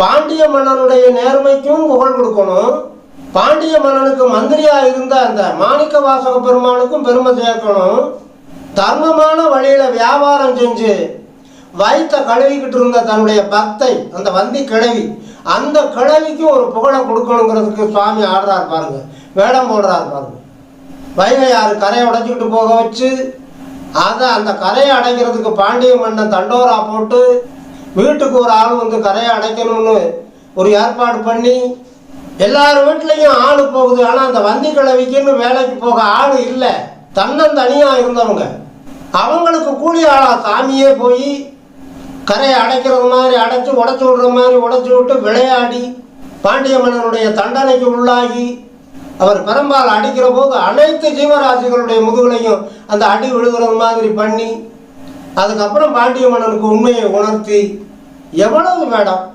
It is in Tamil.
பாண்டிய மன்னனுடைய நேர்மைக்கும் புகழ் கொடுக்கணும். பாண்டிய மன்னனுக்கு மந்திரியா இருந்த அந்த மாணிக்க வாசக பெருமானுக்கும் பெருமை சேர்க்கணும். தர்மமான வழியில வியாபாரம் செஞ்சு வயிற்ற கழுவிக்கிட்டு இருந்த தன்னுடைய பக்தை அந்த வந்தி கிழவி அந்த கிழவிக்கும் ஒரு புகழை கொடுக்கணுங்கிறதுக்கு சுவாமி ஆடுறாரு பாருங்க. வேடம் போடுறாரு பாருங்க. வைகையாறு கரையை உடைச்சிக்கிட்டு போக வச்சு அதை அந்த கரையை அடைக்கிறதுக்கு பாண்டிய மன்னன் தண்டோரா போட்டு வீட்டுக்கு ஒரு ஆள் வந்து கரையை அடைக்கணும்னு ஒரு ஏற்பாடு பண்ணி எல்லார் வீட்லேயும் ஆள் போகுது. ஆனால் அந்த வந்தி கிழவிக்குன்னு வேலைக்கு போக ஆள் இல்லை. தன்னந்தனியாக இருந்தவங்க. அவங்களுக்கு கூலி ஆளா சாமியே போய் கரையை அடைக்கிறது மாதிரி அடைச்சி உடச்சி விடுற மாதிரி உடச்சி விட்டு விளையாடி பாண்டிய மன்னனுடைய தண்டனைக்கு உள்ளாகி அவர் பெரும்பால் அடிக்கிற போது அனைத்து ஜீவராசிகளுடைய முதுகுலையும் அந்த அடி விழுகிறது மாதிரி பண்ணி அதுக்கப்புறம் பாண்டிய மன்னனுக்கு உண்மையை உணர்த்தி எவ்வளவு மேடம்